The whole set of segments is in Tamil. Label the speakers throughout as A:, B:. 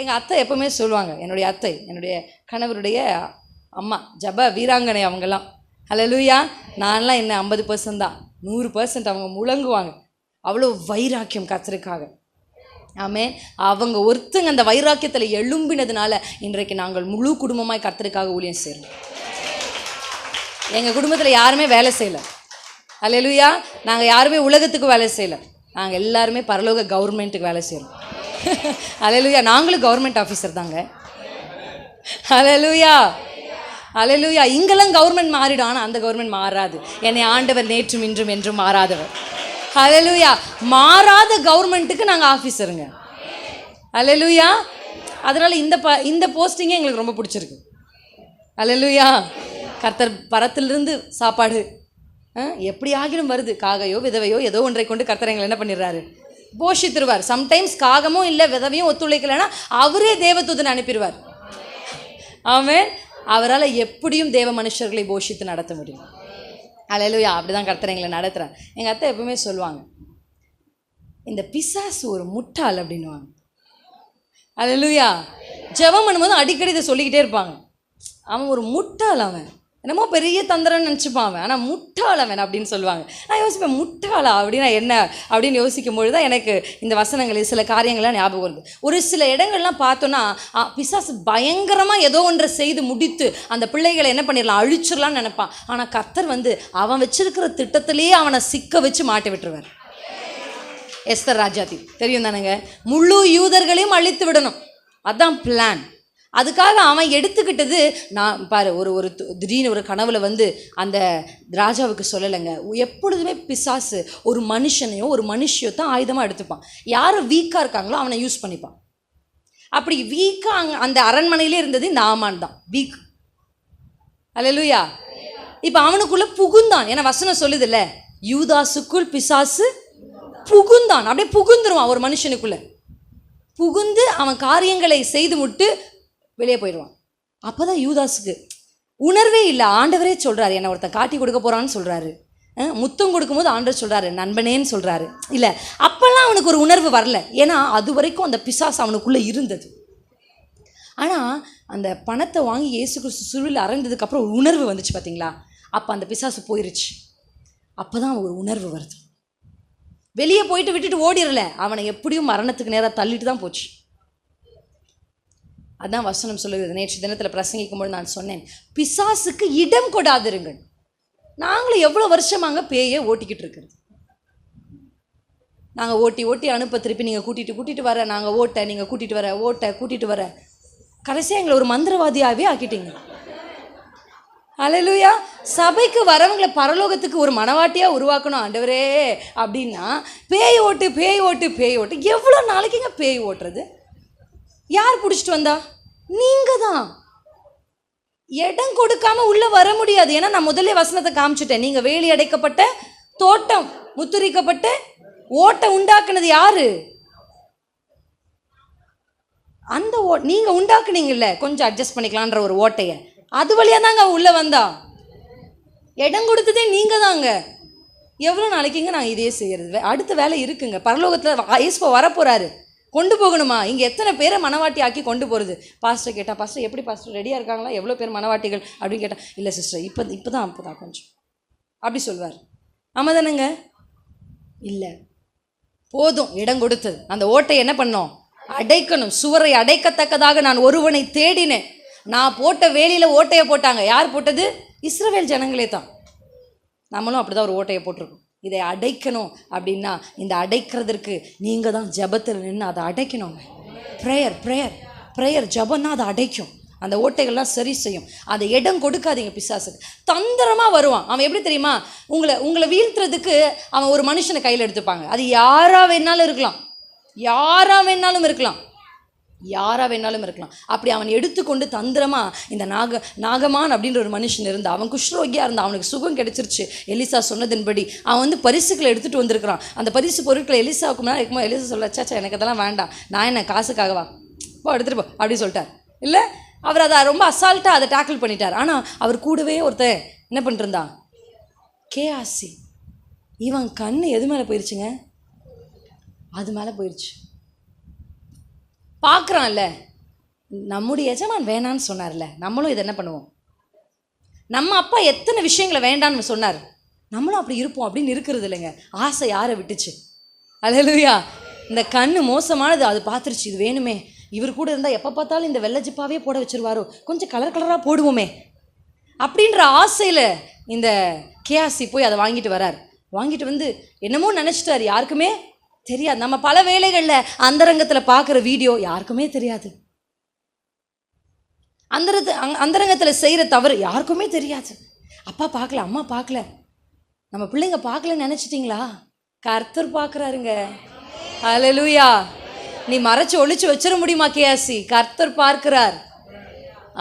A: எங்கள் அத்தை எப்போவுமே சொல்லுவாங்க என்னுடைய அத்தை என்னுடைய கணவருடைய அம்மா ஜப வீராங்கனை அவங்கெல்லாம். ஹalleluya. நான்லாம் என்ன ஐம்பது பர்சன்ட் தான். நூறு பர்சன்ட் அவங்க முழங்குவாங்க. அவ்வளோ வைராக்கியம் கத்திருக்காங்க ஆமே அவங்க ஒருத்தங்க அந்த வைராக்கியத்தில் எழும்பினதுனால இன்றைக்கு நாங்கள் முழு குடும்பமாய் கத்திருக்காக ஊழியம் செய்கிறோம் எங்கள் குடும்பத்தில் யாருமே வேலை செய்யலை. அலையலுயா நாங்கள் யாருமே உலகத்துக்கு வேலை செய்யலை. நாங்கள் எல்லாருமே பரலோக கவர்மெண்ட்டுக்கு வேலை செய்கிறோம் அலலுயா நாங்களும் கவர்மெண்ட் ஆஃபீஸர் தாங்க. அலலுயா அலலுயா இங்கெல்லாம் கவர்மெண்ட் மாறிடும். ஆனால் அந்த கவர்மெண்ட் மாறாது. என்னை ஆண்டவர் நேற்றும் இன்றும் என்றும் மாறாதவர். அலலுயா மாறாத கவர்மெண்ட்டுக்கு நாங்கள் ஆஃபீஸருங்க அலலுயா அதனால் இந்த ப இந்த போஸ்டிங்கே எங்களுக்கு ரொம்ப பிடிச்சிருக்கு. அலலுயா கர்த்தர் பரத்திலிருந்து சாப்பாடு ஆ, எப்படி ஆகிலும் வருது. காகையோ விதவையோ ஏதோ ஒன்றை கொண்டு கர்த்தர் எங்களை என்ன பண்ணிடுறாரு? போஷித்திருவார். சம்டைம்ஸ் காகமும் இல்லை விதவையும் ஒத்துழைக்கலைன்னா அவரே தேவதூதன் அனுப்பிடுவார். அவன் அவரால் எப்படியும் தேவ மனுஷர்களை போஷித்து நடத்த முடியும். அல்லேலூயா அப்படி தான் கர்த்தர் எங்களை நடத்துகிறார் எங்கள் அத்தை எப்பவுமே சொல்லுவாங்க இந்த பிசாசு ஒரு முட்டாள் அப்படின்னுவாங்க. அல்லேலூயா ஜெபம் பண்ணும்போது அடிக்கடி இதை சொல்லிக்கிட்டே இருப்பாங்க. அவன் ஒரு முட்டாள் அவன். என்னமோ பெரிய தந்திரம்னு நினச்சிப்பான் அவன். ஆனால் முட்டாள் அவன் அப்படின்னு சொல்லுவாங்க. நான் யோசிப்பேன் முட்டாளா அப்படின்னா என்ன? அப்படின்னு யோசிக்கும் பொழுது தான் எனக்கு இந்த வசனங்கள் சில காரியங்கள்லாம் ஞாபகம் வருது. ஒரு சில இடங்கள்லாம் பார்த்தோன்னா பிசாசு பயங்கரமாக ஏதோ ஒன்றை செய்து முடித்து அந்த பிள்ளைகளை என்ன பண்ணிடலாம்? அழிச்சிடலாம்னு நினைப்பான். ஆனால் கத்தர் வந்து அவன் வச்சிருக்கிற திட்டத்திலேயே அவனை சிக்க வச்சு மாட்டி விட்டுருவார். எஸ்தர் ராஜாதி. தெரியும் தானேங்க? முழு யூதர்களையும் அழித்து விடணும். அதான் பிளான் அதுக்காக அவன் எடுத்துக்கிட்டது நான் பாரு ஒரு ஒரு து- திடீர்னு ஒரு கனவுல வந்து அந்த ராஜாவுக்கு சொல்லலைங்க. எப்பொழுதுமே பிசாசு ஒரு மனுஷனையோ ஒரு மனுஷியோ தான் ஆயுதமாக எடுத்துப்பான். யார் வீக்காக இருக்காங்களோ அவனை யூஸ் பண்ணிப்பான். அப்படி வீக்காக அங்கே அந்த அரண்மனையிலே இருந்தது இந்த ஆமான் தான். வீக். அல்லேலூயா இப்போ அவனுக்குள்ளே புகுந்தான். ஏன்னா வசனம் சொல்லுதுல்ல யூதாசுக்குள் பிசாசு புகுந்தான். அப்படியே புகுந்துருவான் ஒரு மனுஷனுக்குள்ளே. புகுந்து அவன் காரியங்களை செய்து முட்டு வெளியே போயிடுவான். அப்போ தான் யூதாஸுக்கு உணர்வே இல்லை. ஆண்டவரே சொல்கிறாரு என்னை ஒருத்தன் காட்டி கொடுக்க போகிறான்னு சொல்கிறாரு முத்தம் கொடுக்கும்போது ஆண்டவர் சொல்கிறாரு நண்பனேன்னு சொல்கிறாரு இல்லை அப்போல்லாம் அவனுக்கு ஒரு உணர்வு வரல. ஏன்னா அது வரைக்கும் அந்த பிசாசு அவனுக்குள்ளே இருந்தது. ஆனால் அந்த பணத்தை வாங்கி இயேசு கிறிஸ்து சுருவில் அரைந்ததுக்கப்புறம் ஒரு உணர்வு வந்துச்சு பார்த்தீங்களா அப்போ அந்த பிசாசு போயிருச்சு. அப்போ தான் ஒரு உணர்வு வருது. வெளியே போயிட்டு விட்டுட்டு ஓடிடல. அவனை எப்படியும் மரணத்துக்கு நேராக தள்ளிட்டு தான் போச்சு. அதான் வசனம் சொல்லுகிறது. நேற்று தினத்தில் பிரசங்கிக்கும்போது நான் சொன்னேன் பிசாசுக்கு இடம் கொடாதிருங்கள். நாங்களும் எவ்வளோ வருஷமாங்க பேயை ஓட்டிக்கிட்டு இருக்கிறது நாங்கள் ஓட்டி ஓட்டி அனுப்ப திருப்பி நீங்கள் கூட்டிகிட்டு கூட்டிகிட்டு வர நாங்கள் ஓட்ட நீங்கள் கூட்டிகிட்டு வர ஓட்ட கூட்டிகிட்டு வர. கடைசியாக எங்களை ஒரு மந்திரவாதியாகவே ஆக்கிட்டீங்க. அலலுயா சபைக்கு வரவங்களை பரலோகத்துக்கு ஒரு மனவாட்டியாக உருவாக்கணும் ஆண்டவரே. அப்படின்னா பேய் ஓட்டு பேய் ஓட்டு பேய் ஓட்டு. எவ்வளோ நாளைக்குங்க பேய் ஓட்டுறது? யார் பிடிச்சிட்டு வந்தா? நீங்கள் தான் இடம் கொடுக்காம உள்ளே வர முடியாது. ஏன்னா நான் முதல்ல வசனத்தை காமிச்சிட்டேன். நீங்கள் வேலி அடைக்கப்பட்ட தோட்டம் முத்துரிக்கப்பட்ட ஓட்டை உண்டாக்குனது யாரு? அந்த ஓ நீங்கள் உண்டாக்குனீங்கல்ல. கொஞ்சம் அட்ஜஸ்ட் பண்ணிக்கலான்ற ஒரு ஓட்டையை. அது வழியாக தாங்க உள்ளே வந்தா. இடம் கொடுத்ததே நீங்கள் தாங்க எவ்வளோ நாளைக்குங்க நாங்கள் இதே செய்கிறது அடுத்த வேலை இருக்குங்க. பரலோகத்தில் ஐஸ்போ வரப்போகிறாரு கொண்டு போகணுமா? இங்கே எத்தனை பேரை மனவாட்டி ஆக்கி கொண்டு போகிறது பாஸ்டர் கேட்டால் பாஸ்டர் எப்படி பாஸ்டர் ரெடியாக இருக்காங்களா? எவ்வளோ பேர் மனவாட்டிகள்? அப்படின்னு கேட்டால் இல்லை சிஸ்டர் இப்போ இப்போ தான் அப்போ தான் கொஞ்சம். அப்படி சொல்வார். ஆமாம் தானேங்க இல்லை. போதும் இடம் கொடுத்தது. அந்த ஓட்டை என்ன பண்ணோம்? அடைக்கணும். சுவரை அடைக்கத்தக்கதாக நான் ஒருவனை தேடினேன். நான் போட்ட வேலியில் ஓட்டையை போட்டாங்க. யார் போட்டது? இஸ்ரவேல் ஜனங்களே தான். நம்மளும் அப்படி தான் ஒரு ஓட்டையை போட்டிருக்கோம். இதை அடைக்கணும் அப்படின்னா இந்த அடைக்கிறதற்கு நீங்கள் தான் ஜெபத்தில் நின்று அதை அடைக்கணும் ப்ரேயர் ப்ரேயர் ப்ரேயர் ஜபன்னா அதை அடைக்கும். அந்த ஓட்டைகள்லாம் சரி செய்யும். அதை இடம் கொடுக்காதீங்க பிசாசுக்கு தந்திரமாக வருவான். அவன் எப்படி தெரியுமா? உங்களை உங்களை வீழ்த்துறதுக்கு அவன் ஒரு மனுஷனை கையில் எடுத்துப்பாங்க. அது யாராக வேணாலும் இருக்கலாம். யாராக வேணாலும் இருக்கலாம். யாராக வேணாலும் இருக்கலாம். அப்படி அவன் எடுத்துக்கொண்டு தந்திரமா இந்த நாக நாகமான் அப்படின்ற ஒரு மனுஷன் இருந்தான். அவன் குஷ்ரோக்கியாக இருந்தான். அவனுக்கு சுகம் கிடைச்சிருச்சு. எலிசா சொன்னதின்படி அவன் வந்து பரிசுகளை எடுத்துகிட்டு வந்திருக்கிறான். அந்த பரிசு பொருட்களை எலிசாவுக்கு முன்னாடி இருக்கும்போது எலிசா சொல்லாச்சா எனக்கு அதெல்லாம் வேண்டாம். நான் என்ன காசுக்காகவா போ எடுத்துட்டு போ அப்படி சொல்லிட்டார். இல்லை? அவர் அதை ரொம்ப அசால்ட்டாக அதை டேக்கிள் பண்ணிட்டார். ஆனால் அவர் கூடவே ஒருத்தன் என்ன பண்ணிருந்தான் கேஆசி இவன் கண் எது மேலே போயிடுச்சுங்க அது மேலே போயிடுச்சு பார்க்குறான்ல நம்முடைய எஜமான் வேணான்னு சொன்னார்ல. நம்மளும் இதை என்ன பண்ணுவோம்? நம்ம அப்பா எத்தனை விஷயங்களை வேண்டான்னு சொன்னார். நம்மளும் அப்படி இருப்போம் அப்படின்னு இருக்கிறது இல்லைங்க. ஆசை யாரை விட்டுச்சு? அலையலுயா. இந்த கண்ணு மோசமானது அது பார்த்துருச்சு. இது வேணுமே. இவர் கூட இருந்தால் எப்போ பார்த்தாலும் இந்த வெள்ளை ஜிப்பாவே போட வச்சிருவாரோ. கொஞ்சம் கலர் கலராக போடுவோமே. அப்படின்ற ஆசையில் இந்த கேஆசி போய் அதை வாங்கிட்டு வரார். வாங்கிட்டு வந்து என்னமோ நினச்சிட்டார். யாருக்குமே தெரியாது. நம்ம பல வேலைகளில் அந்தரங்கத்தில் பார்க்குற வீடியோ யாருக்குமே தெரியாது. அந்தரத்து அங் அந்தரங்கத்தில் செய்கிற தவறு யாருக்குமே தெரியாது. அப்பா பார்க்கல அம்மா பார்க்கல நம்ம பிள்ளைங்க பார்க்கலன்னு நினச்சிட்டிங்களா? கர்த்தர் பார்க்குறாருங்க அலலூயா நீ மறைச்சு ஒழிச்சு வச்சிட முடியுமா கேஆசி கர்த்தர் பார்க்கிறார்.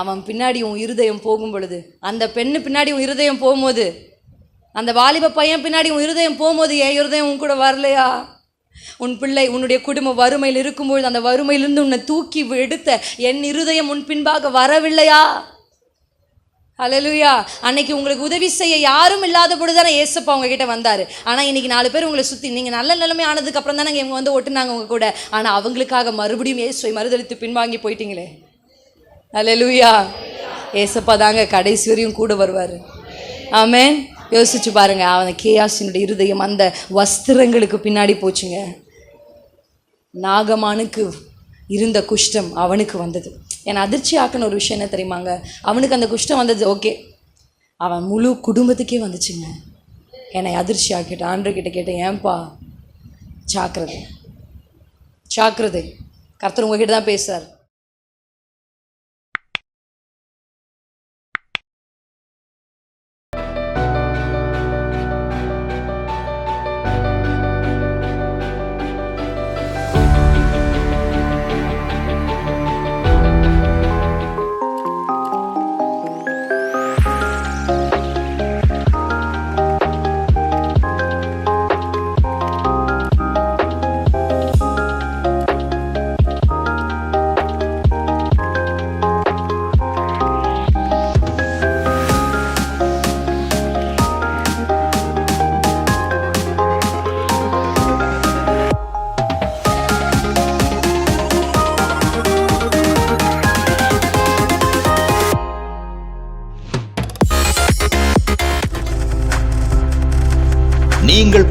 A: அவன் பின்னாடி உன் இருதயம் போகும் பொழுது அந்த பெண்ணு பின்னாடி உன் இருதயம் போகும்போது அந்த வாலிப பையன் பின்னாடி உன் இருதயம் போகும்போது என் இருதயம் உன் கூட வரலையா? உன் பிள்ளை உன்னுடைய குடும்பம் வறுமையில் இருக்கும்பொழுது அந்த வறுமையிலிருந்து உன்னை தூக்கி எடுத்த என் இருதயம் உன் பின்பாக வரவில்லையா? அலலுயா அன்னைக்கு உங்களுக்கு உதவி செய்ய யாரும் இல்லாத பொழுது தானே ஏசப்பா உங்ககிட்ட வந்தார். ஆனால் இன்னைக்கு நாலு பேர் உங்களை சுற்றி நீங்கள் நல்ல நிலைமை ஆனதுக்கு அப்புறம் தானே இவங்க வந்து ஒட்டுனாங்க உங்க கூட. ஆனால் அவங்களுக்காக மறுபடியும் ஏசுவை மறுதளித்து பின்வாங்கி போயிட்டீங்களே. அலலுயா ஏசப்பா தாங்க கடைசி வரையும் கூட வருவார். ஆமேன் யோசிச்சு பாருங்க. அவன் கேயாசினுடைய இருதயம் அந்த வஸ்திரங்களுக்கு பின்னாடி போச்சுங்க. நாகமானுக்கு இருந்த குஷ்டம் அவனுக்கு வந்தது. என்னை அதிர்ச்சி ஆக்கின ஒரு விஷயம் என்ன தெரியுமாங்க? அவனுக்கு அந்த குஷ்டம் வந்தது ஓகே. அவன் முழு குடும்பத்துக்கே வந்துச்சுங்க. என்னை அதிர்ச்சி ஆக்கிட்டான் ஆண்டர்கிட்ட கேட்டேன் ஏன்பா ஜாக்கிரதை ஜாக்கிரதை கர்த்தர் உங்ககிட்ட தான்
B: பேசுகிறார்